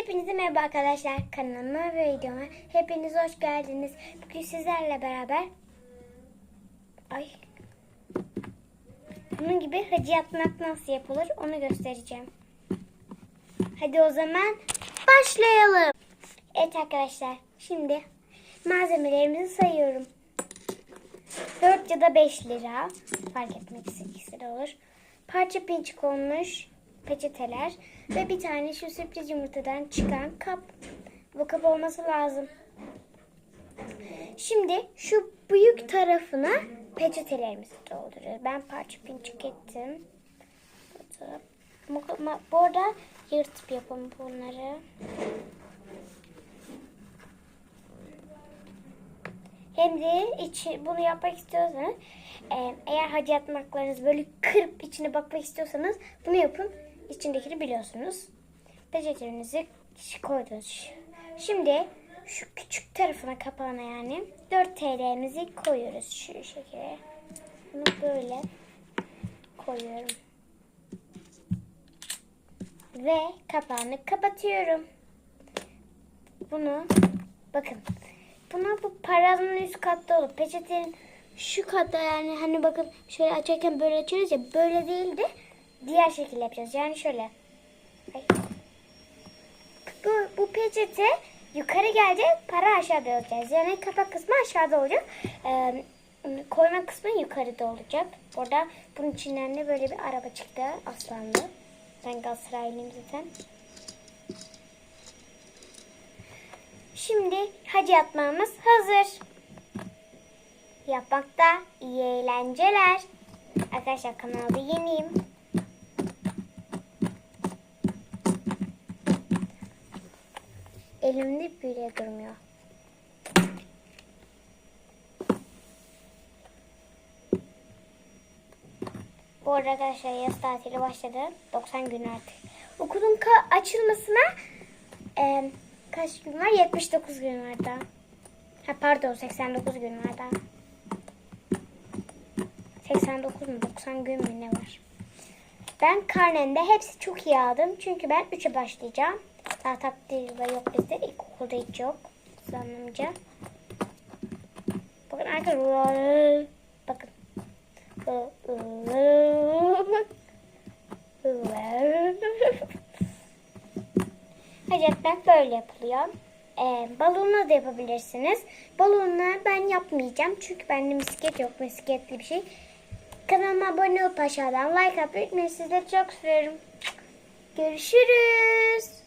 Hepinize merhaba arkadaşlar. Kanalıma ve videoma hepiniz hoş geldiniz. Bugün sizlerle beraber ay bunun gibi hacı yatmak nasıl yapılır onu göstereceğim. Hadi o zaman başlayalım. Evet arkadaşlar şimdi malzemelerimizi sayıyorum. 4 ya da 5 lira fark etmez ikisi de olur. Parça pinçik konmuş peçeteler ve bir tane şu sürpriz yumurtadan çıkan kap. Bu kap olması lazım. Şimdi şu büyük tarafına peçetelerimizi dolduruyoruz. Ben parça pinçik ettim. Bu- arada yırtıp yapalım bunları. Hem de içi, bunu yapmak istiyorsanız e, eğer hacı yatmaklarınızı böyle kırıp içine bakmak istiyorsanız bunu yapın. İçindekini biliyorsunuz. Peçetelerinizi koydunuz. Şimdi şu küçük tarafına kapağına yani 4 TL'mizi koyuyoruz şu şekilde. Bunu böyle koyuyorum. Ve kapağını kapatıyorum. Bunu bakın Buna bu paranın üst katta olup peçetenin şu katta yani hani bakın şöyle açarken böyle açıyoruz ya böyle değil de diğer şekilde yapacağız. Yani şöyle. Bu, bu peçete yukarı gelecek para aşağıda olacak. Yani kapak kısmı aşağıda olacak. Ee, koyma kısmı yukarıda olacak. Orada bunun içinden de böyle bir araba çıktı aslanlı. Ben Galatasaraylıyım zaten. Şimdi hacı yatmamız hazır. Yapmakta iyi eğlenceler. Arkadaşlar kanalda yeniyim. Elimde bile durmuyor. Bu arada arkadaşlar yaz tatili başladı. 90 gün artık. Okulun açılmasına e, kaç gün var? 79 gün var daha. Ha pardon 89 gün var daha. 89 mu 90 gün mü ne var? Ben karnemde hepsi çok iyi aldım. Çünkü ben 3'e başlayacağım. Takdir de yok bizde. İlkokulda hiç yok. Zannımca. Bakın arkadaşlar. Bakın. Hacetmek böyle yapılıyor. Ee, balonla da yapabilirsiniz. Balonla ben yapmayacağım. Çünkü bende misket yok. Misketli bir şey. Kanalıma abone olup aşağıdan like atmayı unutmayın. Sizleri çok seviyorum. Görüşürüz.